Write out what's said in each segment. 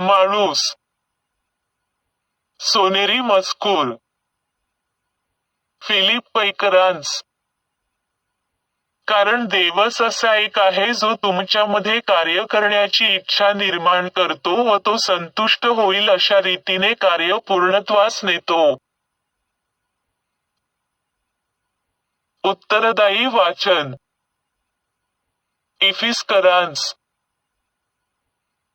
माणूस. सोनेरी मजकूर. फिलिप पैकरांस कारण देवस असा एक आहे जो तुमच्यामध्ये कार्य करण्याची इच्छा निर्माण करतो व तो संतुष्ट होईल अशा रीतीने कार्य पूर्णत्वास नेतो. उत्तरदायी वाचन. इफिस्करांस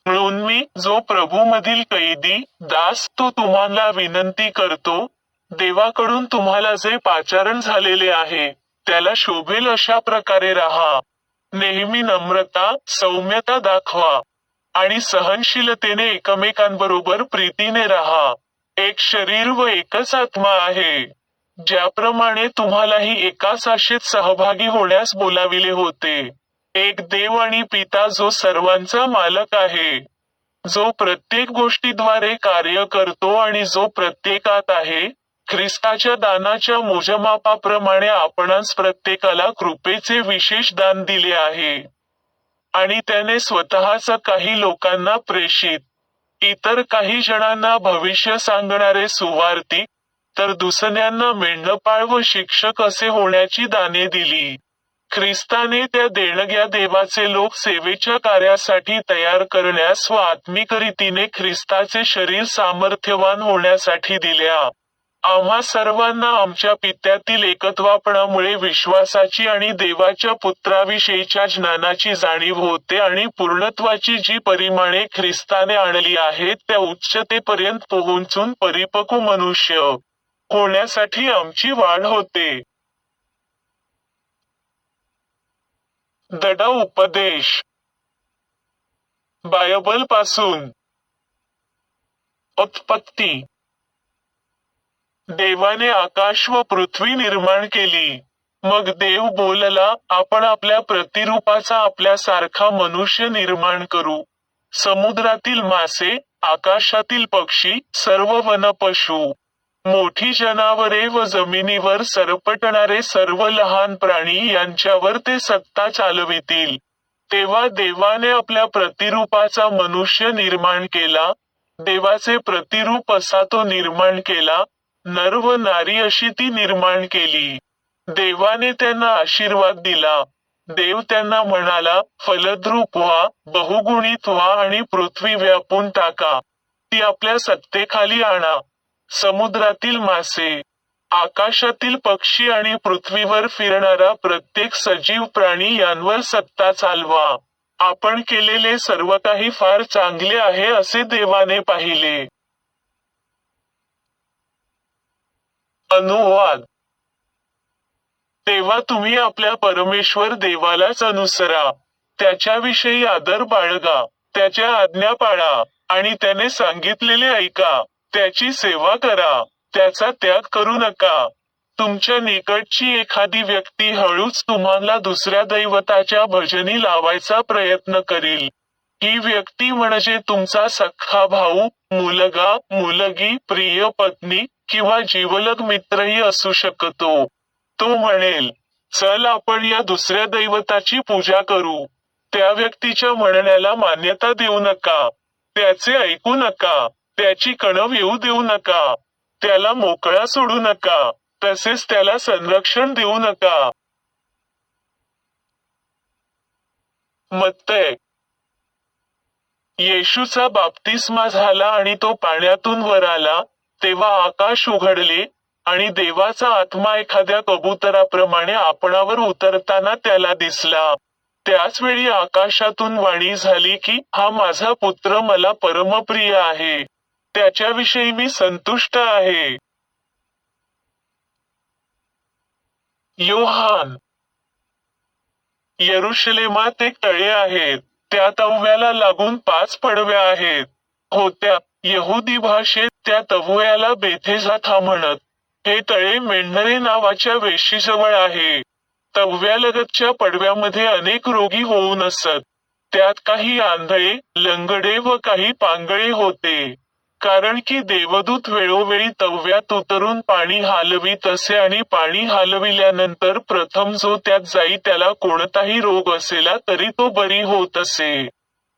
म्हणून मी जो प्रभूमधील कैदी दास तो तुम्हाला विनंती करतो देवाकडून तुम्हाला जे पाचारण झालेले आहे त्याला शोभेल अशा प्रकारे राहा. नेहमी नम्रता सौम्यता दाखवा आणि सहनशीलतेने एकमेकांबरोबर प्रीतीने राहा. एक शरीर व एकच आत्मा आहे. ज्याप्रमाणे तुम्हालाही एका साशेत सहभागी होण्यास बोलाविले होते. एक देव आणि पिता जो सर्वांचा मालक आहे जो प्रत्येक गोष्टीद्वारे कार्य करतो आणि जो प्रत्येकात आहे ख्रिस्ताच्या दानाच्या मोजमापाप्रमाणे आपणास प्रत्येकाला कृपेचे विशेष दान दिले आहे. आणि त्याने स्वतःच काही लोकांना प्रेषित इतर काही जणांना भविष्य सांगणारे सुवार्तिक तर दुसऱ्यांना मेंढपाळ व शिक्षक असे होण्याची दाने दिली. ख्रिस्ताने त्या देणग्या देवाचे लोक सेवेच्या कार्यासाठी तयार करण्यास व आत्मिक रीतीने ख्रिस्ताचे शरीर सामर्थ्यवान होण्यासाठी दिल्या. आम्हा सर्वांना आमच्या पित्यातील एकत्वापणामुळे विश्वासाची आणि देवाच्या पुत्राविषयीच्या ज्ञानाची जाणीव होते आणि पूर्णत्वाची जी परिमाणे ख्रिस्ताने आणली आहेत त्या उच्चतेपर्यंत पोहोचून परिपक्व मनुष्य होण्यासाठी आमची वाढ होते. दड उपदेश. बायबलपासून. उत्पत्ती. देवाने आकाश व पृथ्वी निर्माण केली. मग देव बोलला आपण आपल्या प्रतिरूपाचा आपल्यासारखा मनुष्य निर्माण करू. समुद्रातील मासे आकाशातील पक्षी सर्व वनपशु मोठी जनावरे व जमिनीवर सरपटणारे सर्व लहान प्राणी यांच्यावर ते सत्ता चालवितील. तेव्हा देवाने आपल्या प्रतिरूपाचा मनुष्य निर्माण केला. देवाचे प्रतिरूप असा तो निर्माण केला. नर व नारी अशी ती निर्माण केली. देवाने त्यांना आशीर्वाद दिला. देव त्यांना म्हणाला फलद्रूप व्हा बहुगुणित व्हा आणि पृथ्वी व्यापून टाका. ती आपल्या सत्तेखाली आणा. समुद्रातील मासे आकाशातील पक्षी आणि पृथ्वीवर फिरणारा प्रत्येक सजीव प्राणी यांवर सत्ता चालवा. आपण केलेले सर्व काही फार चांगले आहे असे देवाने पाहिले. अनुवाद. तेव्हा तुम्ही आपल्या परमेश्वर देवालाच अनुसरा. त्याच्याविषयी आदर बाळगा. त्याच्या आज्ञा पाळा आणि त्याने सांगितलेले ऐका. त्याची सेवा करा. त्याचा त्याग करू नका. तुमच्या निकटची एखादी व्यक्ती हळूच तुम्हाला दुसऱ्या दैवताच्या भजनी लावायचा प्रयत्न करील. ही व्यक्ती म्हणजे तुमचा सख्खा भाऊ मुलगा मुलगी प्रिय पत्नी किंवा जीवलग मित्रही असू शकतो. तो म्हणेल चल आपण या दुसऱ्या दैवताची पूजा करू. त्या व्यक्तीच्या म्हणण्याला मान्यता देऊ नका. त्याचे ऐकू नका. त्याची कणव येऊ देऊ नका. त्याला मोकळा सोडू नका. तसेच त्याला संरक्षण देऊ नका. मत्तय येशूचा बाप्तिस्मा झाला आणि तो पाण्यातून वर आला. तेव्हा आकाश उघडले आणि देवाचा आत्मा एखाद्या कबुतराप्रमाणे आपणावर उतरताना त्याला दिसला. त्याच वेळी आकाशातून वाणी झाली की हा माझा पुत्र मला परमप्रिय आहे. त्याच्याविषयी मी संतुष्ट आहे. योहान. यरुशलेमात एक तळे आहेत. त्या तव्याला लागून पाच पडव्या आहेत. होत्या. यहुदी भाषेत त्या तव्याला बेथेझाथा म्हणत. हे तळे मेंढरे नावाच्या वेशीजवळ आहे. तव्यालगतच्या पडव्यामध्ये अनेक रोगी होऊन असत. त्यात काही आंधळे लंगडे व काही पांगळे होते. कारण की देवदूत वेळोवेळी तव्यात उतरून पाणी हालवीत असे आणि पाणी हालविल्यानंतर प्रथम जो त्यात जाई त्याला कोणताही रोग असेला तरी तो बरी होत असे.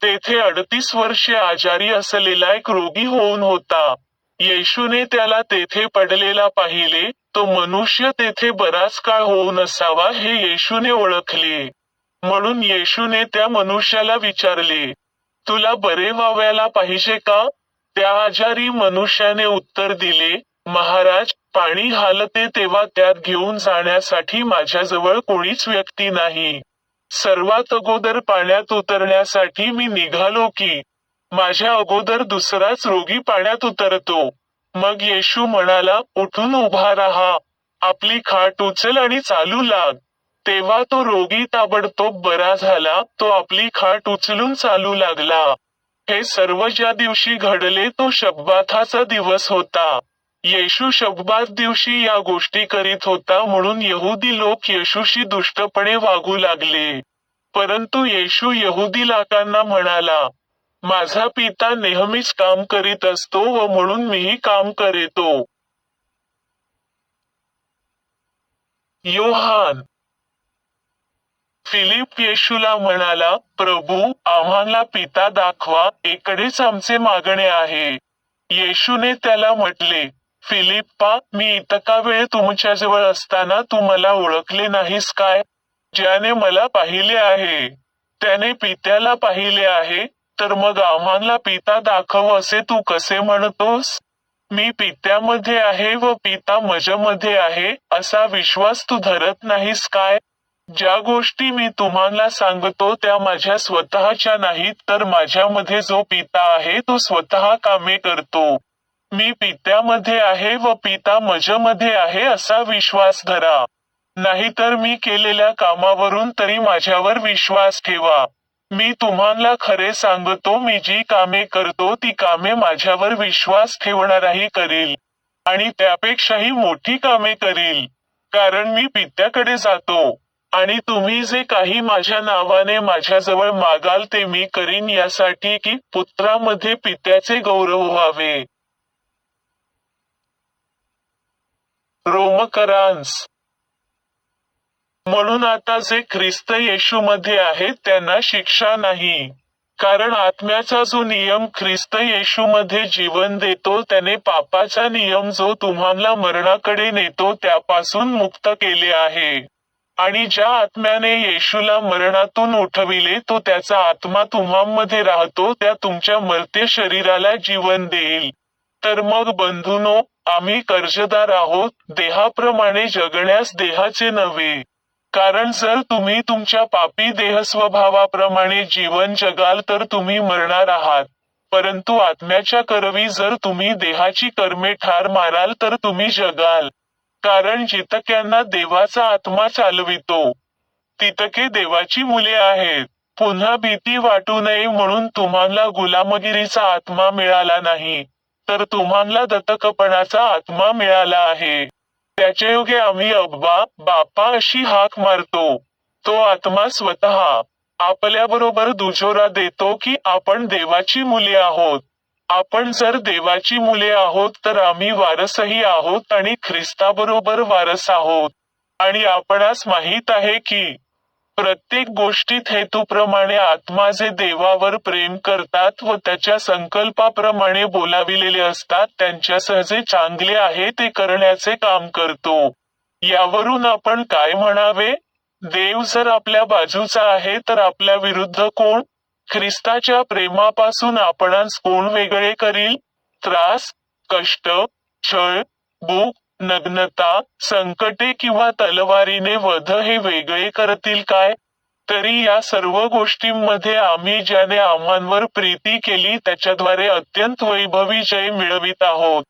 तेथे अडतीस वर्षे आजारी असलेला एक रोगी होऊन होता. येशूने त्याला तेथे पडलेला पाहिले तो मनुष्य तेथे बराच काळ होऊन असावा हे येशूने ओळखले. म्हणून येशूने त्या मनुष्याला विचारले तुला बरे व्हाव्याला पाहिजे का? त्या आजारी मनुष्याने उत्तर दिले महाराज पाणी हालते तेव्हा त्यात घेऊन जाण्यासाठी माझ्याजवळ कोणीच व्यक्ती नाही. सर्वात अगोदर पाण्यात उतरण्यासाठी मी निघालो की माझ्या अगोदर दुसराच रोगी पाण्यात उतरतो. मग येशू म्हणाला उठून उभा राहा. आपली खाट उचल आणि चालू लाग. तेव्हा तो रोगी ताबडतोब बरा झाला तो आपली खाट उचलून चालू लागला. हे सर्व ज्या दिवशी घडले तो शब्बाथाचा दिवस होता. येशू शब्बात दिवशी या गोष्टी करीत होता म्हणून यहुदी लोक येशूशी दुष्टपणे वागू लागले. परंतु येशू यहुदी लोकांना म्हणाला माझा पिता नेहमीच काम करीत असतो व म्हणून मीही काम करेतो. योहान फिलिप येशूला म्हणाला प्रभू आम्हाला पिता दाखवा एकडेच आमचे मागणे आहे. येशूने त्याला म्हटले फिलिप्पा मी इतका वेळ तुमच्याजवळ असताना तू मला ओळखले नाहीस काय? ज्याने मला पाहिले आहे. त्याने पित्याला पाहिले आहे तर मग आम्हाला पिता दाखव असे तू कसे म्हणतोस? मी पित्यामध्ये आहे व पिता मजमध्ये आहे असा विश्वास तू धरत नाहीस काय? ज्या गोष्टी मी तुम्हाला सांगतो त्या माझ्या स्वतःच्या नाहीत तर माझ्यामध्ये जो पिता आहे तो स्वतः कामे करतो. मी पित्यामध्ये आहे व पिता मजमध्ये आहे असा विश्वास धरा. नाहीतर मी केलेल्या कामावरून तरी माझ्यावर विश्वास ठेवा. मी तुम्हाला खरे सांगतो मी जी कामे करतो ती कामे माझ्यावर विश्वास ठेवणाराही करेल. आणि त्यापेक्षाही मोठी कामे करील. कारण मी पित्याकडे जातो. आणि तुम्ही जे काही माझ्या नावाने माझ्याजवळ मागाल ते मी करीन यासाठी की पुत्रामध्ये पित्याचे गौरव व्हावे. रोमकरांस. म्हणून आता जे ख्रिस्त येशूमध्ये आहेत त्यांना शिक्षा नाही. कारण आत्म्याचा जो नियम ख्रिस्त येशूमध्ये जीवन देतो त्याने पापाचा नियम जो तुम्हाला मरणाकडे नेतो त्यापासून मुक्त केले आहे. आणि ज्या आत्म्याने येशूला मरणातून उठविले तो त्याचा आत्मा तुम्हामध्ये राहतो त्या तुमच्या मर्त्य शरीराला जीवन देईल. तर मग बंधुनो आम्ही कर्जदार आहोत देहाप्रमाणे जगण्यास देहाचे नव्हे. कारण जर तुम्ही तुमच्या पापी देह स्वभावाप्रमाणे जीवन जगाल तर तुम्ही मरणार आहात. परंतु आत्म्याच्या करवी जर तुम्ही देहाची कर्मे ठार माराल तर तुम्ही जगाल. कारण जितक्यांना देवाचा आत्मा चालवितो तितके देवाची मुले आहेत. पुन्हा भीती वाटू नये म्हणून तुम्हाला गुलामगिरीचा आत्मा मिळाला नाही तर तुम्हाला दत्तकपणाचा आत्मा मिळाला आहे. त्याच्या योगे आम्ही अब्बा बापा अशी हाक मारतो. तो आत्मा स्वतः आपल्याबरोबर दुजोरा देतो की आपण देवाची मुले आहोत. आपण जर देवाची मुले आहोत तर आम्ही वारसही आहोत आणि ख्रिस्ताबरोबर वारस आहोत. आणि आपणास माहीत आहे की प्रत्येक गोष्टीत हेतूप्रमाणे आत्मा जे देवावर प्रेम करतात व त्याच्या संकल्पाप्रमाणे बोलाविलेले असतात त्यांच्यासह जे चांगले आहे ते करण्याचे काम करतो. यावरून आपण काय म्हणावे? देव जर आपल्या बाजूचा आहे तर आपल्या विरुद्ध कोण? ख्रिस्ताच्या प्रेमापासून आपणास कोण वेगळे करील? त्रास कष्ट छळ भूक नग्नता संकटे किंवा तलवारीने वध हे वेगळे करतील काय? तरी या सर्व गोष्टींमध्ये आम्ही ज्याने आम्हांवर प्रीती केली त्याच्याद्वारे अत्यंत वैभवी जय मिळवित आहोत.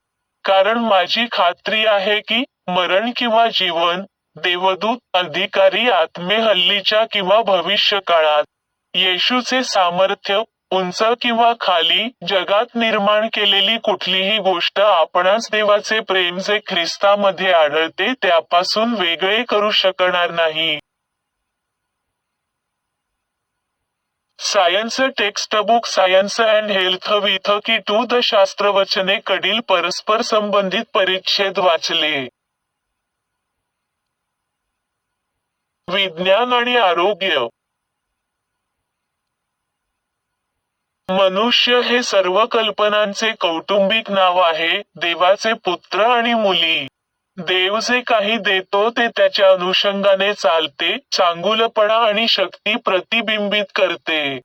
कारण माझी खात्री आहे की मरण किंवा जीवन देवदूत अधिकारी आत्मे हल्लीच्या किंवा भविष्य काळात येशूचे सामर्थ्य उंच किंवा खाली जगात निर्माण केलेली कुठलीही गोष्ट आपणास देवाचे प्रेम जे ख्रिस्तामध्ये आढळते त्यापासून वेगळे करू शकणार नाही. Science textbook science and health with key to the शास्त्रवचने कडील परस्पर संबंधित परिच्छेद वाचले. विज्ञान आणि आरोग्य. मनुष्य हे सर्व कल्पनांचे कौटुंबिक नाव आहे देवाचे पुत्र आणि मुली. देव जे काही देतो ते त्याच्या अनुषंगाने चालते चांगुलपणा आणि शक्ती प्रतिबिंबित करते.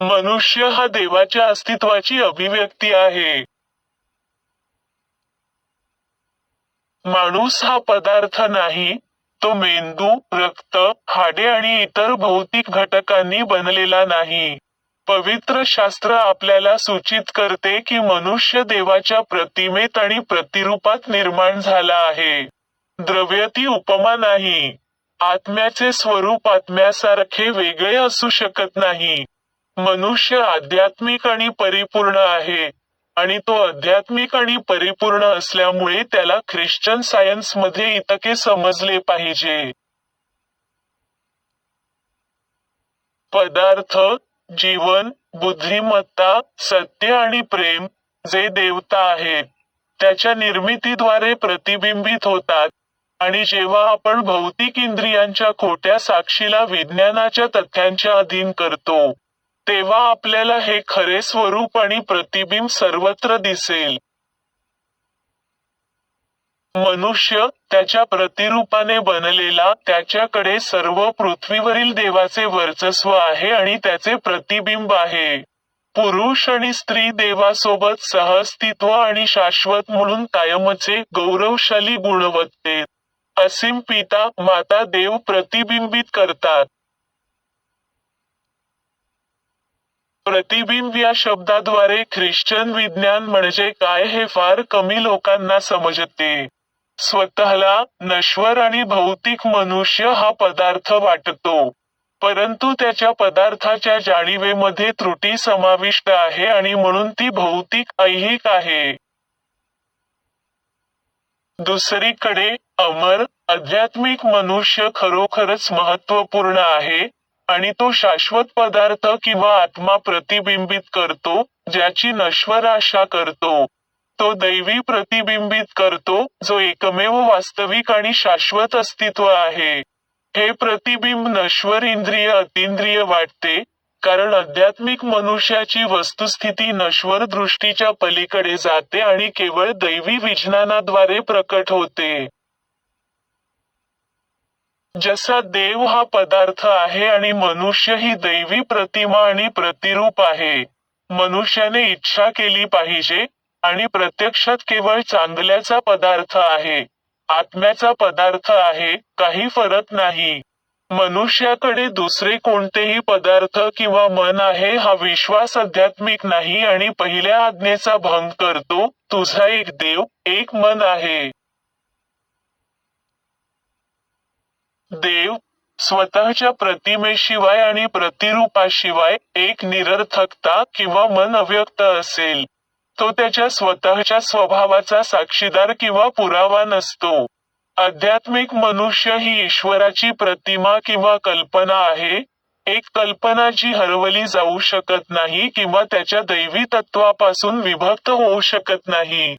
मनुष्य हा देवाच्या अस्तित्वाची अभिव्यक्ती आहे. माणूस हा पदार्थ नाही तो मेंदू रक्त हाडे आणि इतर भौतिक घटकांनी बनलेला नाही. पवित्र शास्त्र आपल्याला सूचित करते की मनुष्य देवाच्या प्रतिमेत आणि प्रतिरूपात निर्माण झाला आहे. द्रव्य ती उपमा नाही. आत्म्याचे स्वरूप आत्म्यासारखे वेगळे असू शकत नाही. मनुष्य आध्यात्मिक आणि परिपूर्ण आहे. आणि तो आध्यात्मिक आणि परिपूर्ण असल्यामुळे त्याला ख्रिश्चन सायन्समध्ये इतके समजले पाहिजे. पदार्थ जीवन बुद्धिमत्ता सत्य आणि प्रेम जे देवता आहेत त्याच्या निर्मितीद्वारे प्रतिबिंबित होतात. आणि जेव्हा आपण भौतिक इंद्रियांच्या खोट्या साक्षीला विज्ञानाच्या तथ्यांच्या अधीन करतो तेव्हा आपल्याला हे खरे स्वरूप आणि प्रतिबिंब सर्वत्र दिसेल. मनुष्य त्याच्या प्रतिरूपाने बनलेला त्याच्याकडे सर्व पृथ्वीवरील देवाचे वर्चस्व आहे आणि त्याचे प्रतिबिंब आहे. पुरुष आणि स्त्री देवासोबत सहअस्तित्व आणि शाश्वत म्हणून कायमचे गौरवशाली गुणवत्तेत असीम पिता माता देव प्रतिबिंबित करतात. प्रतिबिंब या शब्दाद्वारे ख्रिश्चन विज्ञान म्हणजे काय हे फार कमी लोकांना समजते. स्वतःला नश्वर आणि भौतिक मनुष्य हा पदार्थ वाटतो. परंतु त्याच्या पदार्थाच्या जाणीवेमध्ये त्रुटी समाविष्ट आहे आणि म्हणून ती भौतिक ऐहिक आहे. दुसरीकडे अमर आध्यात्मिक मनुष्य खरोखरच महत्त्वपूर्ण आहे. आणि तो शाश्वत पदार्थ किंवा आत्मा प्रतिबिंबित करतो ज्याची नश्वर आशा करतो. तो दैवी प्रतिबिंबित करतो जो एकमेव वास्तविक आणि शाश्वत अस्तित्व आहे. हे प्रतिबिंब नश्वर इंद्रिय अतिंद्रिय वाटते कारण आध्यात्मिक मनुष्याची वस्तुस्थिती नश्वर दृष्टीच्या पलीकडे जाते आणि केवळ दैवी विज्ञानाद्वारे प्रकट होते. जसा देव हा पदार्थ आहे आणि मनुष्य ही दैवी प्रतिमा आणि प्रतिरूप आहे मनुष्याने इच्छा केली पाहिजे आणि प्रत्यक्षात केवळ चांगल्याचा पदार्थ आहे आत्म्याचा पदार्थ आहे काही फरक नाही. मनुष्याकडे दुसरे कोणतेही पदार्थ किंवा मन आहे हा विश्वास आध्यात्मिक नाही आणि पहिल्या आज्ञेचा भंग करतो तुझा एक देव एक मन आहे. देव स्वतःच्या प्रतिमेशिवाय आणि प्रतिरूपाशिवाय एक निरर्थकता किंवा मन अव्यक्त असेल. तो त्याच्या स्वतःच्या स्वभावाचा साक्षीदार किंवा पुरावा नसतो. आध्यात्मिक मनुष्य ही ईश्वराची प्रतिमा किंवा कल्पना आहे. एक कल्पना जी हरवली जाऊ शकत नाही किंवा त्याच्या दैवी तत्वापासून विभक्त होऊ शकत नाही.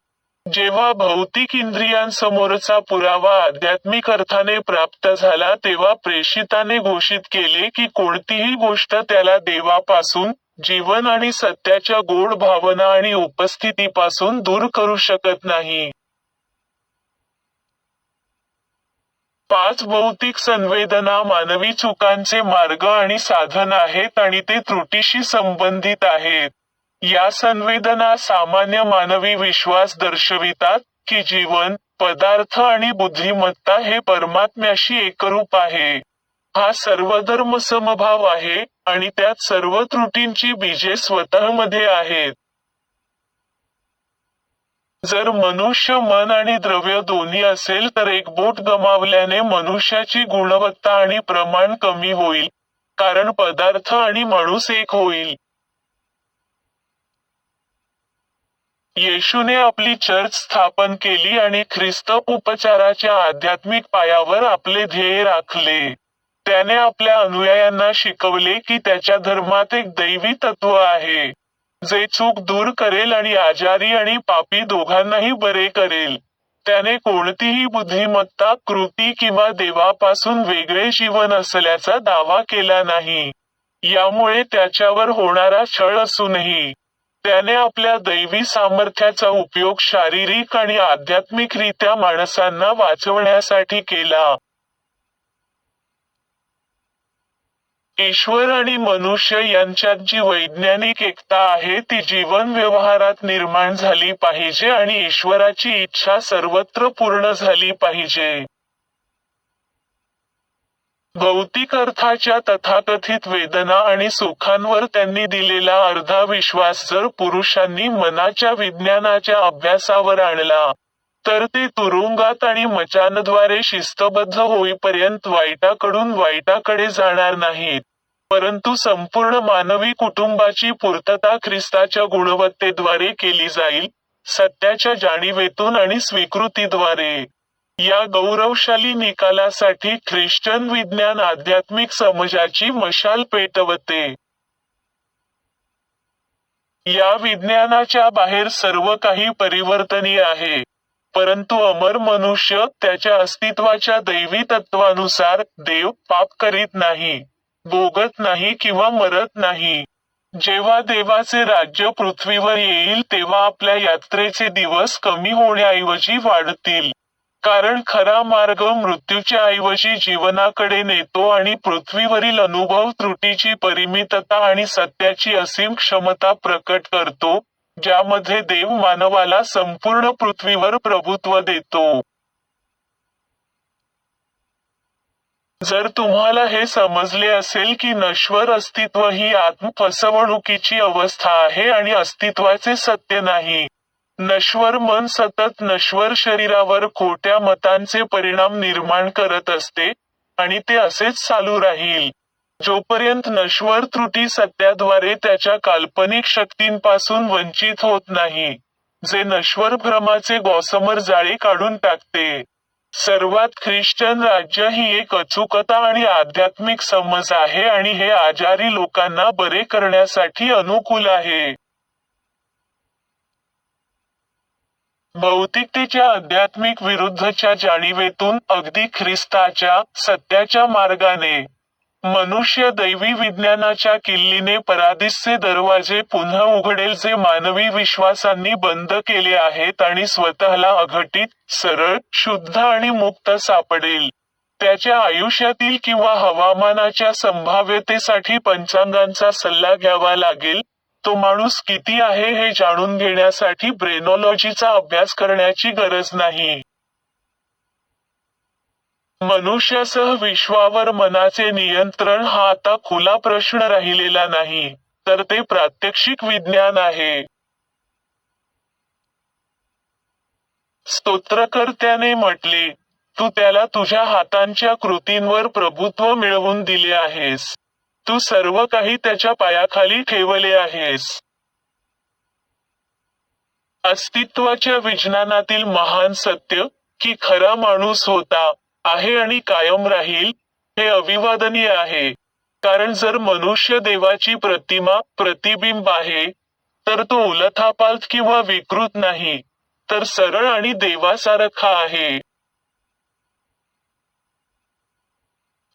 जेव्हा भौतिक इंद्रियांसमोरचा पुरावा आध्यात्मिक अर्थाने प्राप्त झाला तेव्हा प्रेषिताने घोषित केले की कोणतीही गोष्ट त्याला देवापासून जीवन आणि सत्याच्या गोड भावना आणि उपस्थितीपासून दूर करू शकत नाही. पाच भौतिक संवेदना मानवी चुकांचे मार्ग आणि साधन आहेत आणि ते त्रुटीशी संबंधित आहेत. या संवेदना सामान्य मानवी विश्वास दर्शवितात की जीवन पदार्थ आणि बुद्धिमत्ता हे परमात्म्याशी एकरूप आहे. हा सर्वधर्म समभाव आहे आणि त्यात सर्व त्रुटींची बीजे स्वतःमध्ये आहेत. जर मनुष्य मन आणि द्रव्य दोन्ही असेल तर एक बोट गमावल्याने मनुष्याची गुणवत्ता आणि प्रमाण कमी होईल कारण पदार्थ आणि माणूस एक होईल. येशूने आपली चर्च स्थापन केली आणि ख्रिस्त उपचाराच्या आध्यात्मिक पायावर आपले ध्येय राखले. त्याने आपल्या अनुयायांना शिकवले की त्याच्या धर्मात एक दैवी तत्व आहे जे चूक दूर करेल आणि आजारी आणि पापी दोघांनाही बरे करेल. त्याने कोणतीही बुद्धिमत्ता कृती किंवा देवापासून वेगळे जीवन असल्याचा दावा केला नाही. यामुळे त्याच्यावर होणारा छळ असूनही त्याने आपल्या दैवी सामर्थ्याचा उपयोग शारीरिक आणि आध्यात्मिकरित्या माणसांना वाचवण्यासाठी केला. ईश्वर आणि मनुष्य यांच्यात जी वैज्ञानिक एकता आहे ती जीवन व्यवहारात निर्माण झाली पाहिजे आणि ईश्वराची इच्छा सर्वत्र पूर्ण झाली पाहिजे. भौतिक अर्थाच्या तथाकथित वेदना आणि सुखांवर त्यांनी दिलेला अर्धा विश्वास जर पुरुषांनी मनाच्या विज्ञानाच्या अभ्यासावर आणला तर ते तुरुंगात आणि मचानद्वारे शिस्तबद्ध होईपर्यंत वाईटाकडून वाईटाकडे जाणार नाहीत. परंतु संपूर्ण मानवी कुटुंबाची पूर्तता ख्रिस्ताच्या गुणवत्तेद्वारे केली जाईल सत्याच्या जाणीवेतून आणि स्वीकृतीद्वारे. या गौरवशाली निकालासाठी ख्रिश्चन विज्ञान आध्यात्मिक समाजाची मशाल पेटवते. या विज्ञानाच्या बाहेर सर्व काही परिवर्तनीय आहे. परंतु अमर मनुष्य त्याच्या अस्तित्वाच्या दैवी तत्वानुसार देव पाप करीत नाही भोगत नाही किंवा मरत नाही. जेव्हा देवाचे राज्य पृथ्वीवर येईल तेव्हा आपल्या यात्रेचे दिवस कमी होण्याऐवजी वाढतील. कारण खरा मार्ग मृत्यूच्या ऐवजी जीवनाकडे नेतो आणि पृथ्वीवरील अनुभव त्रुटीची परिमितता आणि सत्याची असीम क्षमता प्रकट करतो ज्यामध्ये देव मानवाला संपूर्ण पृथ्वीवर प्रभुत्व देतो. जर तुम्हाला हे समजले असेल की नश्वर अस्तित्व ही आत्मफसवणुकीची अवस्था आहे आणि अस्तित्वाचे सत्य नाही नश्वर मन सतत नश्वर शरीरावर खोट्या मतांचे परिणाम निर्माण करत असते आणि ते असेच चालू राहील. जोपर्यंत नश्वर त्रुटी सत्याद्वारे त्याच्या काल्पनिक शक्तींपासून वंचित होत नाही जे नश्वर भ्रमाचे गॉसमर जाळे काढून टाकते. सर्वात ख्रिश्चन राज्य ही एक अचूकता आणि आध्यात्मिक समज आहे आणि हे आजारी लोकांना बरे करण्यासाठी अनुकूल आहे. भौतिकतेच्या आध्यात्मिक विरुद्धच्या जाणीवेतून अगदी ख्रिस्ताच्या सत्याच्या मार्गाने मनुष्य दैवी विज्ञानाच्या किल्लीने परादिसचे दरवाजे पुन्हा उघडेल जे मानवी विश्वासांनी बंद केले आहेत आणि स्वतःला अघटित सरळ शुद्ध आणि मुक्त सापडेल. त्याच्या आयुष्यातील किंवा हवामानाच्या संभाव्यतेसाठी पंचांगांचा सल्ला घ्यावा लागेल तो माणूस किती आहे हे जाणून घेण्यासाठी ब्रेनॉलॉजीचा अभ्यास करण्याची गरज नाही. मनुष्यासह विश्वावर मनाचे नियंत्रण हा आता खुला प्रश्न राहिलेला नाही तर ते प्रात्यक्षिक विज्ञान आहे. स्तोत्रकर्त्याने म्हटले तू त्याला तुझ्या हातांच्या कृतींवर प्रभुत्व मिळवून दिले आहेस. तू सर्व काही त्याच्या पायाखाली ठेवले आहेस. अस्तित्वाच्या विज्ञानातील महान सत्य की खरा माणूस होता आहे आणि कायम राहील हे अविवादनीय आहे. कारण जर मनुष्य देवाची प्रतिमा प्रतिबिंब आहे तर तो उलथापालथ किंवा विकृत नाही तर सरळ आणि देवासारखा आहे.